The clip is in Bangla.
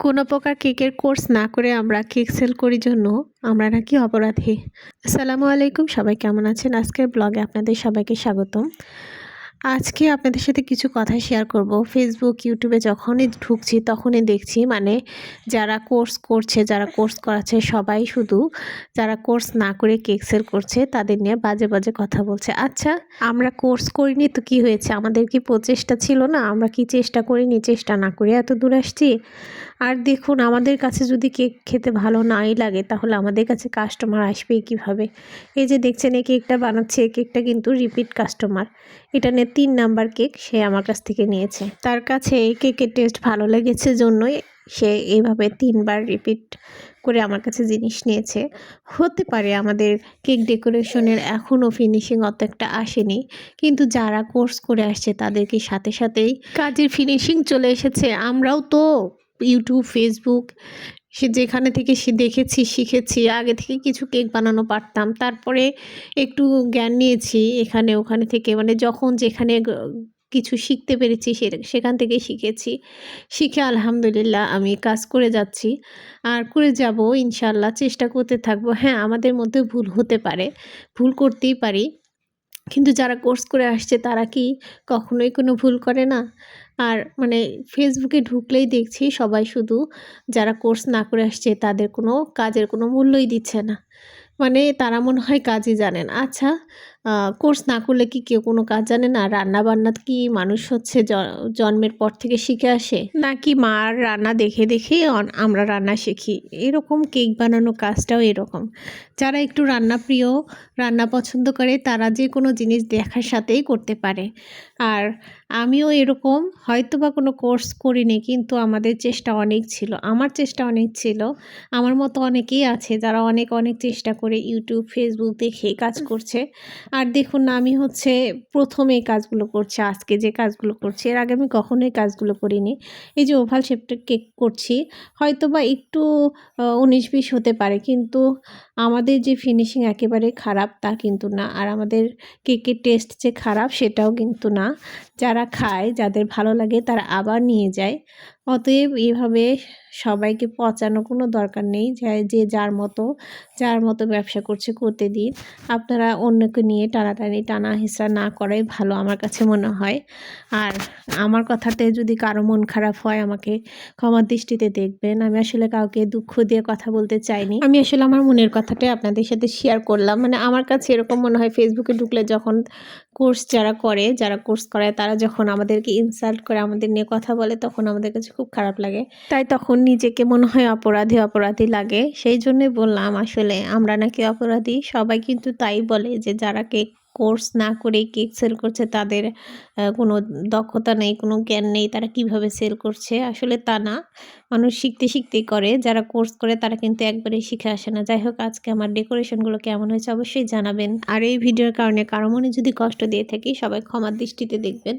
কোনো প্রকার কেকের কোর্স না করে আমরা কেক সেল করি জন্য আমরা নাকি অপরাধী। আসসালামু আলাইকুম, সবাই কেমন আছেন? আজকের ব্লগে আপনাদের সবাইকে স্বাগতম। আজকে আপনাদের সাথে কিছু কথা শেয়ার করব। ফেসবুক ইউটিউবে যখনই ঢুকছি, তখনই দেখছি মানে যারা কোর্স করছে, যারা কোর্স করাচ্ছে, সবাই শুধু যারা কোর্স না করে কেক সেল করছে, তাদের নিয়ে বাজে বাজে কথা বলছে। আচ্ছা আমরা কোর্স করিনি তো কি হয়েছে? আমাদের কি প্রচেষ্টা ছিল না? আমরা কি চেষ্টা করিনি, চেষ্টা না করে এত দূর আসছি? আর দেখুন, আমাদের কাছে যদি কেক খেতে ভালো নাই লাগে, তাহলে আমাদের কাছে কাস্টমার আসবে কীভাবে? এই যে দেখছেন, এই কেকটা বানাচ্ছে কেকটা কিন্তু রিপিট কাস্টমার এটা নিয়ে তিন নাম্বার কেক সে আমার কাছ থেকে নিয়েছে। তার কাছে এই কেকের টেস্ট ভালো লেগেছে জন্যই সে এইভাবে তিনবার রিপিট করে আমার কাছে জিনিস নিয়েছে। হতে পারে আমাদের কেক ডেকোরেশনের এখনও ফিনিশিং অত একটা আসেনি, কিন্তু যারা কোর্স করে আসছে তাদেরকে সাথে সাথেই কাজের ফিনিশিং চলে এসেছে। আমরাও তো ইউটিউব, ফেসবুক সে যেখানে থেকে সে দেখেছি, শিখেছি, আগে থেকে কিছু কেক বানানো পারতাম। তারপরে একটু জ্ঞান নিয়েছি এখানে, ওখানে থেকে। মানে যখন যেখানে কিছু শিখতে পেরেছি সে, সেখান থেকে শিখেছি। শিখে আলহামদুলিল্লাহ আমি কাজ করে যাচ্ছি। আর করে যাব ইনশাল্লাহ চেষ্টা করতে থাকব। হ্যাঁ আমাদের মধ্যে ভুল হতে পারে, ভুল করতেই পারি। কিন্তু যারা কোর্স করে আসছে তারা কি কখনোই কোনো ভুল করে না? আর মানে ফেসবুকে ঢুকলেই দেখছি সবাই শুধু যারা কোর্স না করে আসছে তাদের কোনো কাজের কোনো মূল্যই দিচ্ছে না। মানে তারা মনে হয় কাজই জানেন আচ্ছা কোর্স না করলে কি কেউ কোনো কাজ জানে না? রান্না বান্না কি মানুষ হচ্ছে জন্মের পর থেকে শিখে আসে? নাকি মার রান্না দেখে দেখে আমরা রান্না শিখি? এরকম কেক বানানো কাজটাও এরকম। যারা একটু রান্না প্রিয় রান্না পছন্দ করে তারা যে কোনো জিনিস দেখার সাথেই করতে পারে। আর আমিও এরকম হয়তো বা কোনো কোর্স করিনি কিন্তু আমাদের চেষ্টা অনেক ছিল। আমার চেষ্টা অনেক ছিল। আমার মতো অনেকেই আছে যারা অনেক অনেক চেষ্টা করে ইউটিউব ফেসবুক দেখে কাজ করছে। আর দেখুন আমি হচ্ছে প্রথম এই কাজগুলো করছি, আজকে যে কাজগুলো করছি, এর আগে আমি কখনোই কাজগুলো করিনি। এই যে ওভাল শেপটা কেক করছি হয়তো বা একটু উনিশ বিশ হতে পারে, কিন্তু আমাদের যে ফিনিশিং একেবারে খারাপ, তা কিন্তু না। আর আমাদের কেকের টেস্ট যে খারাপ, সেটাও কিন্তু না। যারা খায়, যাদের ভালো লাগে, তারা আবার নিয়ে যায়। অতএব এভাবে সবাইকে পচানো কোনো দরকার নেই। যে যার মতো যার মতো ব্যবসা করছে করতে দিন আপনারা অন্যকে নিয়ে টানাটানি টানা হিসা না করাই ভালো আমার কাছে মনে হয়। আর আমার কথাতে যদি কারও মন খারাপ হয়, আমাকে ক্ষমার দৃষ্টিতে দেখবেন। আমি আসলে কাউকে দুঃখ দিয়ে কথা বলতে চাইনি। আমি আসলে আমার মনের কথাটাই আপনাদের সাথে শেয়ার করলাম। মানে আমার কাছে এরকম মনে হয় ফেসবুকে ঢুকলে যখন কোর্স যারা করে, যারা কোর্স করায়, তারা যখন আমাদেরকে ইনসাল্ট করে, আমাদের নিয়ে কথা বলে, তখন আমাদের কাছে খুব খারাপ লাগে। তাই তখন নিজেকে মনে হয় অপরাধী অপরাধী লাগে। সেই জন্যই বললাম, আসলে আমরা নাকি অপরাধী, সবাই কিন্তু তাই বলে যে যারা কেক কোর্স না করে কেক সেল করছে তাদের কোনো দক্ষতা নেই, কোনো জ্ঞান নেই, তারা কীভাবে সেল করছে? আসলে তা না। মানুষ শিখতে শিখতেই করে। যারা কোর্স করে তারা কিন্তু একবারে শিখে আসে না। যাই হোক, আজকে আমার ডেকোরেশনগুলো কেমন হয়েছে অবশ্যই জানাবেন। আর এই ভিডিওর কারণে কারও মনে যদি কষ্ট দিয়ে থাকি, সবাই ক্ষমার দৃষ্টিতে দেখবেন।